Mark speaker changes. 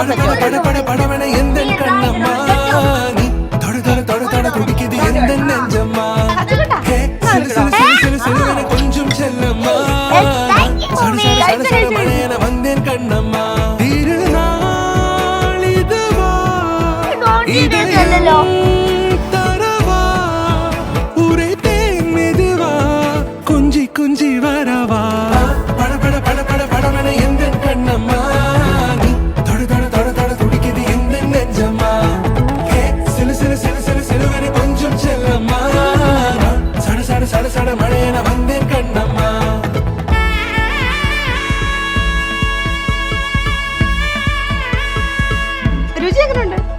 Speaker 1: பட பட பட பட படவன எந்த கண்ணம்மா? நீ தொட தொட தொட தொட துடிக்குது எந்த நெஞ்சம்மா? ஹே, சிலு சிலு சிலு சிலு சிலுவென கொஞ்சம் செல்லம்மா. சடு சடு சடு சடு மழையென வந்தேன் கண்ணம்மா. திருநாள் இதுவா? இதயம் தரவா? உரைத்தேன் மெதுவா? குஞ்சி குஞ்சி வரவா? വേണമങ്ങ് രുചി എങ്ങനെയുണ്ട്